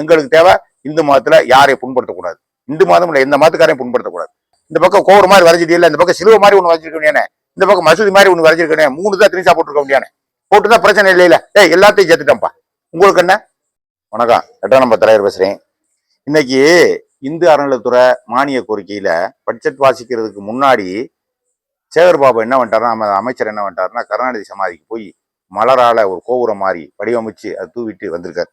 எங்களுக்கு தேவை இந்து மதத்துல யாரையும் புண்படுத்தக்கூடாது. இந்து மதம் இல்லை எந்த மதத்துக்காரையும் புண்படுத்தக்கூடாது. இந்த பக்கம் கோவர் மாதிரி வரைஞ்சிட்டு இல்ல இந்த பக்கம் சிலுவை மாதிரி ஒன்று வரைஞ்சிருக்க இந்த பக்கம் மசூதி மாதிரி ஒன்று வரைஞ்சிருக்கேன் மூணு தான் திரிசா போட்டுருக்க வேண்டியானே. போட்டுதான் பிரச்சனை இல்லை இல்லை. ஏய் எல்லாத்தையும் சேர்த்துட்டேன்ப்பா. உங்களுக்கு என்ன? வணக்கம். எட்டாம் நம்பர் தலைவர் பேசுகிறேன் இன்னைக்கு இந்து அறநிலைத்துறை மானிய கோரிக்கையில பட்ஜெட் வாசிக்கிறதுக்கு முன்னாடி சேகர் பாபு என்ன பண்ணிட்டாருன்னா நம்ம அமைச்சர் என்ன பண்ணிட்டாருன்னா கருணாநிதி சமாதிக்கு போய் மலரால ஒரு கோபுரம் மாதிரி வடிவமைச்சு அது தூவிட்டு வந்திருக்காரு.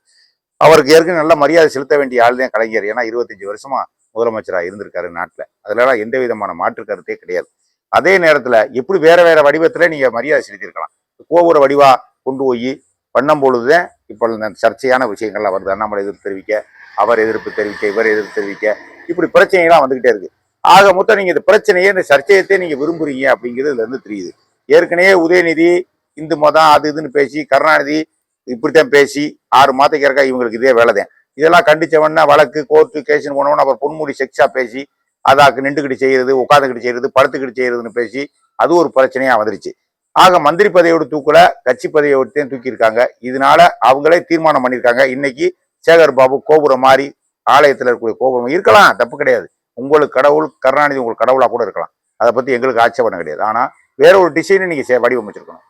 அவருக்கு ஏற்கனவே நல்ல மரியாதை செலுத்த வேண்டிய ஆள் தான் கலைஞர். ஏன்னா இருபத்தஞ்சு வருஷமா முதலமைச்சராக இருந்திருக்காரு நாட்டில். அதுலலாம் எந்த விதமான மாற்று கருத்தே கிடையாது. அதே நேரத்தில் எப்படி வேற வேற வடிவத்தில் நீங்கள் மரியாதை செலுத்தியிருக்கலாம்? கோபுர வடிவா கொண்டு போய் பண்ணும் பொழுதுதான் இப்போ இந்த சர்ச்சையான விஷயங்கள்லாம் வருது. அண்ணாமலை எதிர்ப்பு தெரிவிக்க அவர் எதிர்ப்பு தெரிவிக்க இவர் எதிர்ப்பு தெரிவிக்க இப்படி பிரச்சனைகள்லாம் வந்துகிட்டே இருக்கு. ஆக மொத்தம் நீங்க இந்த பிரச்சனையே இந்த சர்ச்சையத்தை நீங்க விரும்புறீங்க அப்படிங்கிறது இதுல இருந்து தெரியுது. ஏற்கனவே உதயநிதி இந்து மதம் அது இதுன்னு பேசி கருணாநிதி இப்படித்தான் பேசி ஆறு மாதத்துக்கு இருக்கா இவங்களுக்கு இதே வேலை தான் இதெல்லாம் கண்டிச்சவன வழக்கு கோர்ட்டு கேஷன் போனவன அப்புறம் பொன்முடி செக்ஸா பேசி அதாக்கு நின்றுக்கிட்டு செய்யறது உட்காந்துக்கிட்டு செய்யறது படுத்துக்கிட்டு செய்யறதுன்னு பேசி அது ஒரு பிரச்சனையா வந்துருச்சு. ஆக மந்திரி பதவியோட தூக்கல கட்சி பதவியோடத்தையும் தூக்கியிருக்காங்க. இதனால அவங்களே தீர்மானம் பண்ணியிருக்காங்க. இன்னைக்கு சேகர் பாபு கோபுரம் மாதிரி ஆலயத்தில் இருக்கக்கூடிய கோபுரம் இருக்கலாம் தப்பு கிடையாது. உங்களுக்கு கடவுள் கருணாநிதி உங்களுக்கு கடவுளாக கூட இருக்கலாம். அதை பற்றி எங்களுக்கு ஆட்சேபணம் கிடையாது. ஆனால் வேற ஒரு டிசைனை நீங்கள் வடிவமைச்சிருக்கணும்.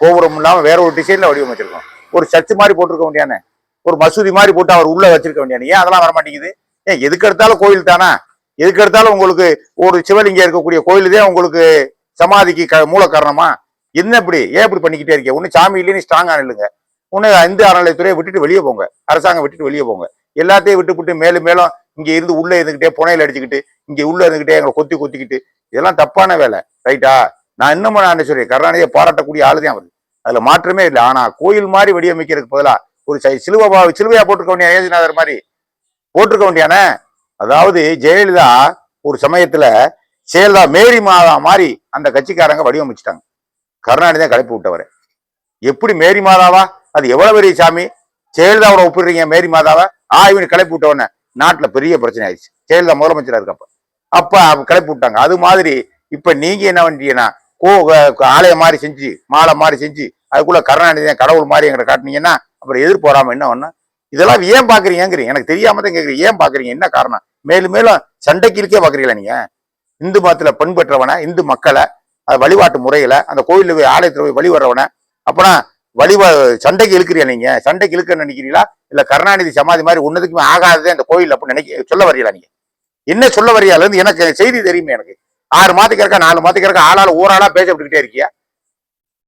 கோபுரம் இல்லாமல் வேற ஒரு டிசைனில் வடிவமைச்சிருக்கணும். ஒரு சர்ச் மாதிரி போட்டிருக்க வேண்டியானே? ஒரு மசூதி மாதிரி போட்டு அவர் உள்ள வச்சிருக்க வேண்டியானே? ஏன் அதெல்லாம் வர மாட்டேங்குது? ஏன் எதுக்கு எடுத்தாலும் கோயில் தானா? எதுக்கு எடுத்தாலும் உங்களுக்கு ஒரு சிவலிங்கம் இருக்கக்கூடிய கோயில் தான் உங்களுக்கு சமாதிக்கு க மூல காரணமா? என்ன இப்படி? ஏன் இப்படி பண்ணிக்கிட்டே இருக்கீங்க? ஒண்ணு சாமி இல்லைன்னு ஸ்ட்ராங்கா நில்லுங்க. ஒண்ணு இந்து அறநிலையத்துறையை விட்டுட்டு வெளியே போங்க. அரசாங்கம் விட்டுட்டு வெளியே போங்க. எல்லாத்தையும் விட்டு விட்டு மேலும் மேலும் இங்க இருந்து உள்ள இருந்துகிட்டே புனையில அடிச்சுக்கிட்டு இங்க உள்ள இருந்துகிட்டே எங்களை கொத்தி கொத்திக்கிட்டு இதெல்லாம் தப்பான வேலை. ரைட்டா நான் இன்னமும் நான் என்ன சொல்றேன்? கருணாநிதியை பாராட்டக்கூடிய ஆளுதான் அவர். அதுல மாற்றமே இல்லை. ஆனா கோயில் மாதிரி வடிவமைக்கிறதுக்கு பதிலா ஒரு சை- பா- சிலுவையா போட்டிருக்க வேண்டிய ஏஜிநாதர் மாதிரி போட்டிருக்க வேண்டியானே அதாவது ஜெயலலிதா ஒரு சமயத்துல செயல்தா மேரி மாதா மாதிரி அந்த கட்சிக்காரங்க வடிவமைச்சிட்டாங்க. கருணாநிதி தான் கலப்பி விட்டவர். எப்படி மேரி மாதாவா? அது எவ்வளவு பெரிய சாமி? ஜெயலலிதாவோட ஒப்பிடுறீங்க மேரி மாதாவா? ஆ இவனு கிளப்பி விட்டவொடனே நாட்டுல பெரிய பிரச்சனை ஆயிடுச்சு. ஜெயலலிதா முதலமைச்சராக இருக்கப்ப. அப்ப அவ கிளப்பி விட்டாங்க. அது மாதிரி இப்ப நீங்க என்ன பண்றீங்கன்னா கோ ஆலயம் மாதிரி செஞ்சு மாலை மாதிரி செஞ்சு அதுக்குள்ள கருணாநிதி கடவுள் மாதிரி எங்களை காட்டுனீங்கன்னா அப்புறம் எதிர்ப்பு வராம என்ன ஒண்ணு இதெல்லாம் ஏன் பாக்குறீங்கிறீங்க எனக்கு தெரியாம தான் கேக்குறீங்க. ஏன் பாக்குறீங்க? என்ன காரணம்? மேலும் மேலும் சண்டைக்கு இருக்கே பாக்குறீங்களா நீங்க? இந்து மதத்துல பண்பற்றவனை இந்து மக்களை அது வழிபாட்டு முறையில அந்த கோயில்ல போய் ஆலயத்துல போய் வழி வர்றவனை அப்பனா வழிபா சண்டைக்கு இழுக்கிறியா நீங்க? சண்டைக்கு இழுக்க நினைக்கிறீங்களா? இல்ல கருணாநிதி சமாதி மாதிரி ஒன்னதுக்குமே ஆகாததே அந்த கோயில் அப்படின்னு நினைக்க சொல்ல வரீங்களா நீங்க? என்ன சொல்ல வரீங்களா எனக்கு செய்தி தெரியுமே எனக்கு. ஆறு மாதத்துக்கு இருக்கா நாலு மாதத்துக்கு இருக்கா ஆளால் ஊராளா பேசப்பட்டுக்கிட்டே இருக்கியா?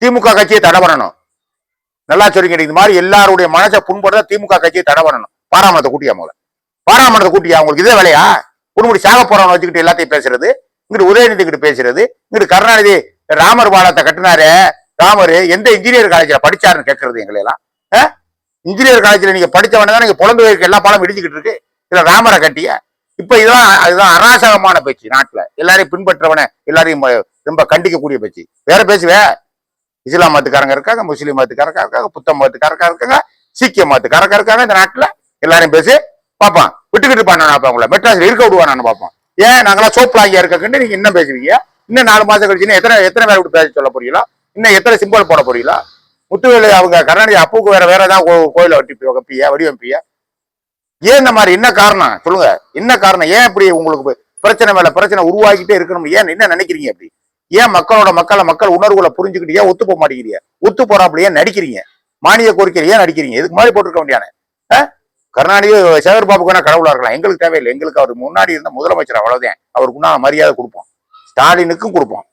திமுக கட்சியை தடை பண்ணணும். நல்லா சொல்றீங்க இந்த மாதிரி எல்லாருடைய மனசை புண்படுத்த திமுக கட்சியை தடை பண்ணணும். பாராமரத்தை கூட்டியா முதல்ல? பாராமரத்தை கூட்டியா? உங்களுக்கு இதே வேலையா? குடும்படி சாக போறவனை வச்சுக்கிட்டு எல்லாத்தையும் பேசுறது இங்கிட்டு உதயநிதி கிட்ட பேசுறது இங்கிட்டு கருணாநிதி ராமர் பாலத்தை கட்டினாரு ராமர் எந்த இன்ஜினியர் காலேஜ்ல படிச்சாருன்னு கேட்கறது எங்களை எல்லாம் இன்ஜினியர் காலேஜ்ல நீங்க படிச்சவன தான் நீங்க புலந்து எல்லா பாலம் இடிச்சுக்கிட்டு இருக்கு. இதுல ராமரை கட்டிய? இப்ப இதெல்லாம் அதுதான் அராசகமான பேச்சு நாட்டுல. எல்லாரையும் பின்பற்றவன எல்லாரையும் ரொம்ப கண்டிக்கக்கூடிய பேச்சு. வேற பேசுவே இஸ்லாம் மதத்துக்காரங்க இருக்காங்க முஸ்லீம் மதத்துக்காரங்க இருக்காங்க புத்த மதத்துக்காரங்க இருக்காங்க சீக்கிய மதத்துக்காரங்க இருக்காங்க இந்த நாட்டுல. எல்லாரையும் பேசி பார்ப்பான். விட்டுக்கிட்டு பண்ண நான் அவங்கள மெட்ராஸ்ல இருக்க விடுவான் நான் பார்ப்போம். ஏன்? நாங்களாம் சோப்லாங்கியா இருக்கக்குன்னு நீங்க இன்னும் பேசுவீங்க? இன்னும் நாலு மாசம் கழிச்சுன்னா எத்தனை எத்தனை பேர் விட்டு பேச சொல்ல போறீங்களா? இன்னும் எத்தனை சிம்பிள் போட போறீங்களா? முத்துவேலு அவங்க கருணாநிதி அப்புக்கு வேற வேற ஏதாவது கோ- கோயிலை வட்டி வப்பியா வடிவமைப்பியா? ஏன் இந்த மாதிரி என்ன காரணம்? சொல்லுங்க. என்ன காரணம்? ஏன் இப்படி உங்களுக்கு பிரச்சனை மேல பிரச்சனை உருவாக்கிட்டே இருக்கணும் ஏன் என்ன நினைக்கிறீங்க அப்படி ஏன் மக்களோட மக்களை மக்கள் உணர்வுகளை புரிஞ்சுக்கிட்டு ஏன் ஒத்து போக மாட்டேங்கிறீங்க? ஒத்து போறாப்புல ஏன் நடிக்கிறீங்க? மானிய கோரிக்கை ஏன் நடிக்கிறீங்க? இதுக்கு மாதிரி போட்டிருக்க வேண்டியான கருணாநிதி சேகர் பாபுக்கு வேணா கடவுளா இருக்கலாம். எங்களுக்கு தேவையில்லை. எங்களுக்கு அவர் முன்னாடி இருந்த முதலமைச்சர் அவ்வளவுதான். அவருக்கு உண்டான மரியாதை கொடுப்போம். ஸ்டாலினுக்கும் கொடுப்போம்.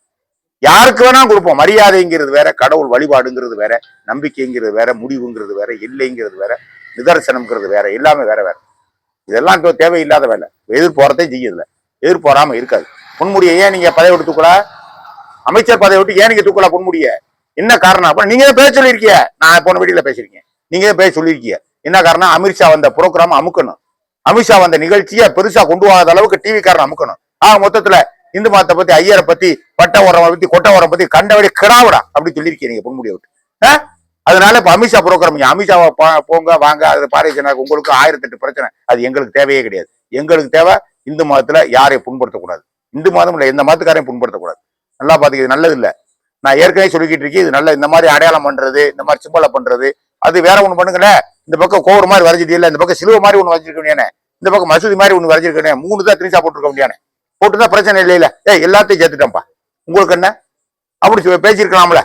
யாருக்கு வேணா கொடுப்போம். மரியாதைங்கிறது வேற கடவுள் வழிபாடுங்கிறது வேற நம்பிக்கைங்கிறது வேற முடிவுங்கிறது வேற இல்லைங்கிறது வேற. நிதர்சனம்ங்கிறது வேற எல்லாமே வேற வேற. இதெல்லாம் இப்போ தேவையில்லாத வேலை. எதிர் போறதே செய்யல எதிர் போறாம இருக்காது. பொன்முடியை ஏன் நீங்க பதவி விட்டு தூக்கல? அமைச்சர் பதவி விட்டு ஏன் நீங்க தூக்கல பொன்முடிய? என்ன காரணம்? அப்ப நீங்க பேச சொல்லியிருக்கீங்க நான் போன வீடியோல பேசிருக்கேன் நீங்க பேச சொல்லியிருக்கீங்க என்ன காரணம்? அமித்ஷா வந்த ப்ரோக்ராம் அமுக்கணும். அமித்ஷா வந்த நிகழ்ச்சியை பெருசா கொண்டு வராத அளவுக்கு டிவி காரன் அமுக்கணும். ஆக மொத்தத்துல இந்து மதத்தை பத்தி ஐயரை பத்தி பட்ட உரம் பத்தி கொட்ட உரம் பத்தி கண்டபடி கிடாவிடா அப்படி சொல்லியிருக்கீங்க நீங்க பொன்முடியை விட்டு. அதனால இப்ப அமித்ஷா ப்ரோக்ராம் அமித்ஷாவை போங்க வாங்க அது பாரதிய ஜனதா உங்களுக்கு ஆயிரத்தி எட்டு பிரச்சனை. அது எங்களுக்கு தேவையே கிடையாது. எங்களுக்கு தேவை இந்து மதத்துல யாரையும் புண்படுத்தக்கூடாது. இந்து மதம் இல்லை எந்த மதத்துக்காரையும் புண்படுத்தக்கூடாது. நல்லா பாத்துக்க இது நல்லது இல்லை. நான் ஏற்கனவே சொல்லிக்கிட்டு இருக்கேன் இது நல்ல இந்த மாதிரி அடையாளம் பண்றது இந்த மாதிரி சிம்பலை பண்றது அது வேற ஒண்ணு பண்ணுங்களேன் இந்த பக்கம் கோவர் மாதிரி வரைஞ்சிட்டியல இந்த பக்கம் சிலுவை மாதிரி ஒண்ணு வரைஞ்சிருக்க வேண்டியானே இந்த பக்கம் மசூதி மாதிரி ஒண்ணு வரைஞ்சிருக்கேன் மூணு தான் திரிசா போட்டுருக்க முடியானே. போட்டுதான் பிரச்சனை இல்லையில. ஏ எல்லாத்தையும் சேர்த்துட்டேன்ப்பா. உங்களுக்கு என்ன? அப்படி சொல்லி பேசியிருக்கலாம்ல.